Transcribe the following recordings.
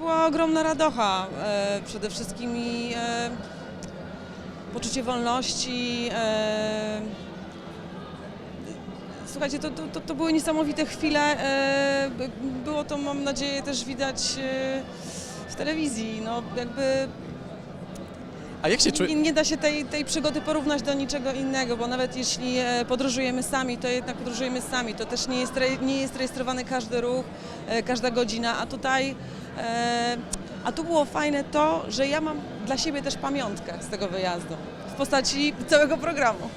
była ogromna radocha. E, przede wszystkim i e, poczucie wolności. E, słuchajcie, to, to, to, były niesamowite chwile. By- było to, mam nadzieję, też widać w telewizji. No, jakby A jak się czuje? nie da się tej, tej przygody porównać do niczego innego, bo nawet jeśli podróżujemy sami, to jednak podróżujemy sami. To też nie jest, nie jest rejestrowany każdy ruch, każda godzina, a tutaj. E, a tu było fajne to, że ja mam dla siebie też pamiątkę z tego wyjazdu w postaci całego programu.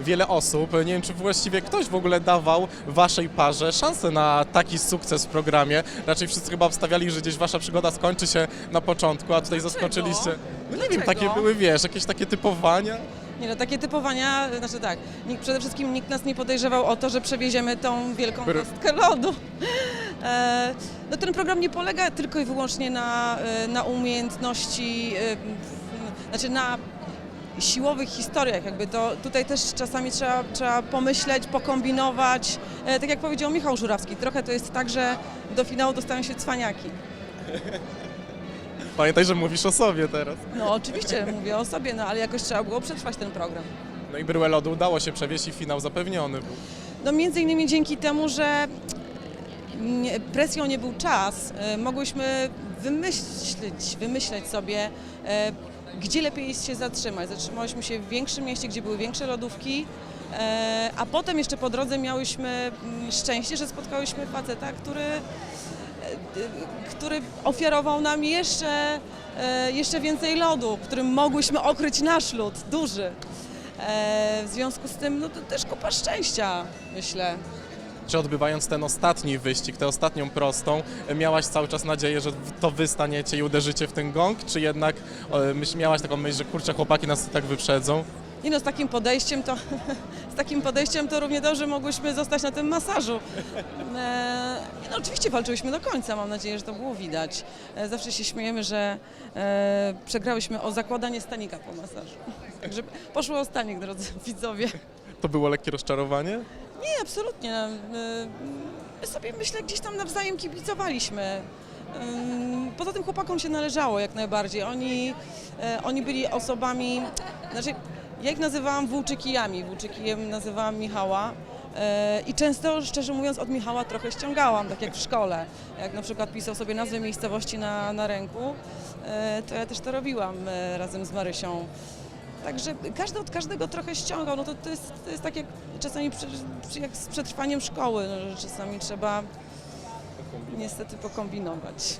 Wiele osób, nie wiem czy właściwie ktoś w ogóle dawał waszej parze szansę na taki sukces w programie. Raczej wszyscy chyba obstawiali, że gdzieś wasza przygoda skończy się na początku, a tutaj zaskoczyliście. No nie wiem, takie były, wiesz, jakieś takie typowania. Nie no, takie typowania, znaczy tak, nikt, przede wszystkim nikt nas nie podejrzewał o to, że przewieziemy tą wielką kostkę lodu. E, no ten program nie polega tylko i wyłącznie na, e, na umiejętności, e, znaczy na siłowych historiach, jakby to tutaj też czasami trzeba, trzeba pomyśleć, pokombinować. Tak jak powiedział Michał Żurawski, trochę to jest tak, że do finału dostają się cwaniaki. Pamiętaj, że mówisz o sobie teraz. No oczywiście mówię o sobie, no ale jakoś trzeba było przetrwać ten program. No i bryłę lodu udało się przewieźć i finał zapewniony był. No między innymi dzięki temu, że presją nie był czas, e, mogłyśmy wymyślić, wymyśleć sobie, e, gdzie lepiej się zatrzymać. Zatrzymałyśmy się w większym mieście, gdzie były większe lodówki, e, a potem jeszcze po drodze miałyśmy mm, szczęście, że spotkałyśmy faceta, który, który ofiarował nam jeszcze, jeszcze więcej lodu, którym mogłyśmy okryć nasz lód, duży. W związku z tym, no to też kupa szczęścia, myślę. Czy odbywając ten ostatni wyścig, tę ostatnią prostą, miałaś cały czas nadzieję, że to wy staniecie i uderzycie w ten gong, czy jednak miałaś taką myśl, że kurczę, chłopaki nas tak wyprzedzą? Nie no, z takim podejściem to, z takim podejściem to równie dobrze mogłyśmy zostać na tym masażu. E, no, oczywiście walczyłyśmy do końca, mam nadzieję, że to było widać. E, zawsze się śmiejemy, że e, przegrałyśmy o zakładanie stanika po masażu. Także poszło o stanik, drodzy widzowie. To było lekkie rozczarowanie? Nie, absolutnie. My sobie, myślę, gdzieś tam nawzajem kibicowaliśmy. Ym, Poza tym chłopakom się należało jak najbardziej. Oni, e, oni byli osobami, znaczy ja ich nazywałam włóczykijami, włóczykijem nazywałam Michała. I często, szczerze mówiąc, od Michała trochę ściągałam, tak jak w szkole. Jak na przykład pisał sobie nazwę miejscowości na, na ręku, to ja też to robiłam razem z Marysią. Także każdy od każdego trochę ściągał. No to, to, jest, to jest tak jak czasami przy, jak z przetrwaniem szkoły, no, że czasami trzeba niestety pokombinować.